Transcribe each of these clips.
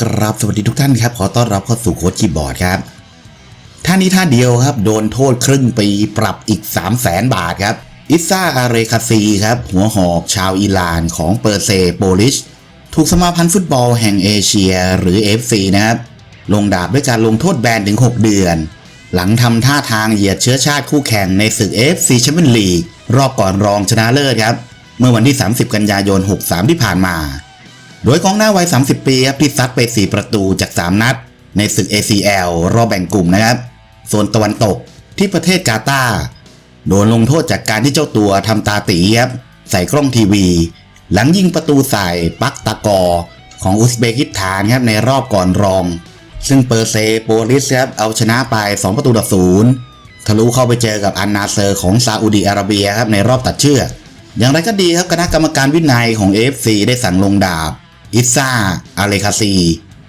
ครับสวัสดีทุกท่านครับ ขอต้อนรับเข้าสู่โค้ชคีย์บอร์ดครับ ท่านี้ท่าเดียวครับ โดนโทษครึ่งปีปรับอีก 3 0 0แสนบาทครับ อิซ่าอาเรคาซีครับ หัวหอกชาวอิหร่านของเปอร์เซโปลิช ถูกสมาพันธ์ฟุตบอลแห่งเอเชียหรือ FC นะครับ ลงดาบด้วยการลงโทษแบนถึง 6 เดือน หลังทำท่าทางเหยียดเชื้อชาติคู่แข่งในศึก FC แชมเปี้ยนลีกรอบก่อนรองชนะเลิศครับ เมื่อวันที่ 30 กันยายน 63 ที่ผ่านมา โดยกองหน้าวัย 30 ปีครับที่ซัดไป 4 ประตูจาก 3 นัด ในศึก ACL รอบแบ่งกลุ่มนะครับส่วนตะวันตกที่ประเทศกาตาร์โดนลงโทษจากการที่เจ้าตัวทำตาตีครับใส่กล้องทีวี หลังยิงประตูใส่ปักตะกอ ของอุซเบกิสถานครับในรอบก่อนรอง ซึ่งเปอร์เซโปลิสครับเอาชนะไป 2 ประตูต่อศูนย์ทะลุเข้าไปเจอกับอันนาเซอร์ของซาอุดีอาระเบียครับในรอบตัดเชือกอย่างไรก็ดีครับคณะกรรมการวินัยของ AFC ได้สั่งลงดาบ อิซ่าอาเลคาซี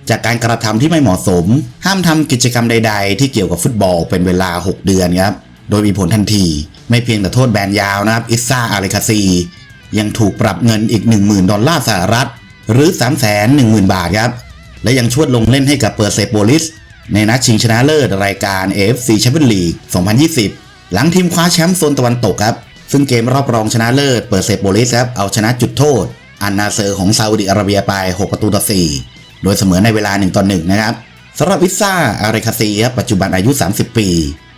จากการกระทำที่ไม่เหมาะสม ห้ามทำกิจกรรมใด ๆ ที่เกี่ยวกับฟุตบอลเป็นเวลา 6 เดือนครับ โดยมีผลทันที ไม่เพียงแต่โทษแบนยาวนะครับอิซ่าอาเลคาซี ยังถูกปรับเงินอีก 10,000 ดอลลาร์สหรัฐ หรือ 310,000 บาทครับ และยังชวดลงเล่นให้กับเปอร์เซโปลิส ในนัดชิงชนะเลิศรายการ AFC Champions League 2020 หลังทีมคว้าแชมป์โซนตะวันตกครับ ซึ่งเกมรอบรองชนะเลิศเปอร์เซโปลิสครับเอาชนะจุดโทษ อันนาเซอร์ของซาอุดิอาระเบียไป 6 ประตูต่อ 4 โดยเสมอในเวลา 1 ต่อ 1 นะครับสำหรับอิซ่าอาเรคาซีครับปัจจุบันอายุ 30 ปี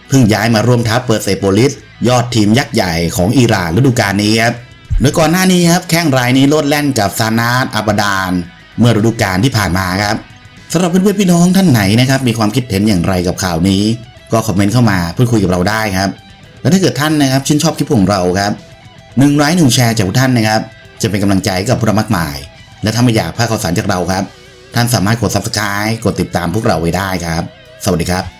เพิ่งย้ายมาร่วมทัพเปอร์เซโปลิส ยอดทีมยักษ์ใหญ่ของอิหร่านฤดูกาลนี้ครับโดยก่อนหน้านี้ครับแข้งรายนี้โลดแล่นกับซานาตอับดาน เมื่อฤดูกาลที่ผ่านมาครับสำหรับเพื่อนๆพี่น้องท่านไหนนะครับมีความคิดเห็นอย่างไรกับข่าวนี้ ก็คอมเมนต์เข้ามาพูดคุยกับเราได้ครับ และถ้าเกิดท่านนะครับชื่นชอบคลิปของเราครับหนึ่งไลค์หนึ่งแชร์จากทุกท่านนะครับ จะเป็นกำลังใจกับพวกเรามากมาย และถ้าไม่อยากพลาดข่าวสารจากเราครับ ท่านสามารถกด subscribe กดติดตามพวกเราไว้ได้ครับ สวัสดีครับ